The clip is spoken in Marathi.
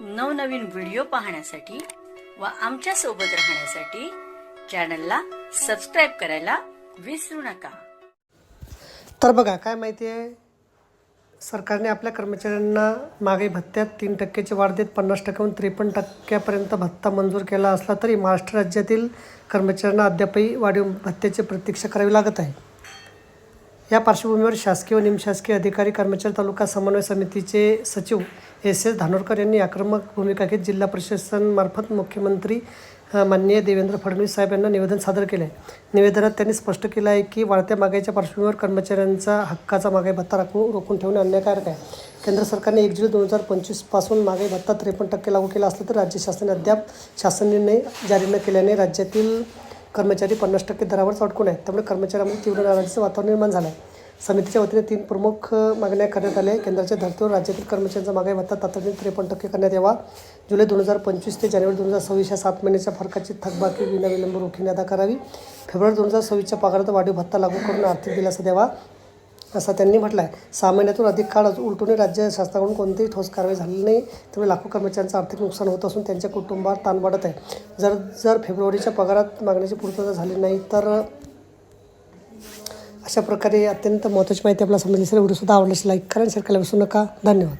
नवनवीन व्हिडिओ पाहण्यासाठी व आमच्यासोबत राहण्यासाठी चॅनलला सबस्क्राईब करायला विसरू नका. तर बघा काय माहिती आहे? सरकारने आपल्या कर्मचाऱ्यांना मागे भत्त्यात तीन टक्क्याची वाढ देत पन्नास टक्क्याहून त्रेपन्न टक्क्यापर्यंत भत्ता मंजूर केला असला तरी महाराष्ट्र राज्यातील कर्मचाऱ्यांना अद्यापही वाढीव भत्त्याची प्रतीक्षा करावी लागत आहे. या पार्श्वभूमीवर शासकीय व निमशासकीय अधिकारी कर्मचारी तालुका समन्वय समितीचे सचिव एस एस धानोरकर यांनी आक्रमक भूमिका घेत जिल्हा प्रशासनामार्फत मुख्यमंत्री माननीय देवेंद्र फडणवीस साहेब यांना निवेदन सादर केले. आहे निवेदनात त्यांनी स्पष्ट केलं आहे की वाढत्या महागाईच्या पार्श्वभूमीवर कर्मचाऱ्यांचा हक्काचा महागाई भत्ता राखून रोखून ठेवणे अन्यायकारक आहे. केंद्र सरकारने एक जुलै दोन हजार पंचवीसपासून महागाई भत्ता त्रेपन्न टक्के लागू केला असला तर राज्य शासनाने अद्याप शासन निर्णय जारी न केल्याने राज्यातील कर्मचारी पन्नास टक्के दरावरच अडकून आहेत. त्यामुळे कर्मचाऱ्यांमध्ये तीव्र नाराजीचं वातावरण निर्माण झालं आहे समितीच्या वतीने तीन प्रमुख मागण्या करण्यात आल्या. केंद्राच्या धर्तीवर राज्यातील कर्मचाऱ्यांचा मागाई भत्ता तातडीने त्रेपन्न टक्के करण्यात यावा. जुलै दोन हजार पंचवीस ते जानेवारी दोन हजार सव्वीस या सात महिन्याच्या फरकाची थकबाकी विनाविलंब रोखीने अदा करावी. फेब्रुवारी दोन हजार सव्वीसच्या पगारात वाढीव भत्ता लागू करून आर्थिक दिलासा द्यावा. असं त्यांनी म्हटलं आहे सहा महिन्यातून अधिक काळ उलटूनही राज्य शासनाकडून कोणतीही ठोस कारवाई झाली नाही त्यामुळे लाखो कर्मचाऱ्यांचं आर्थिक नुकसान होत असून त्यांच्या कुटुंबावर ताण वाढत आहे. जर जर फेब्रुवारीच्या पगारात मागण्याची पूर्तता झाली नाही तर अशा प्रकारे अत्यंत महत्त्वाची माहिती आपल्याला समजली असेल व्हिडिओसुद्धा आवडल्यास लाईक करा शेअर करायला विसरू नका. धन्यवाद.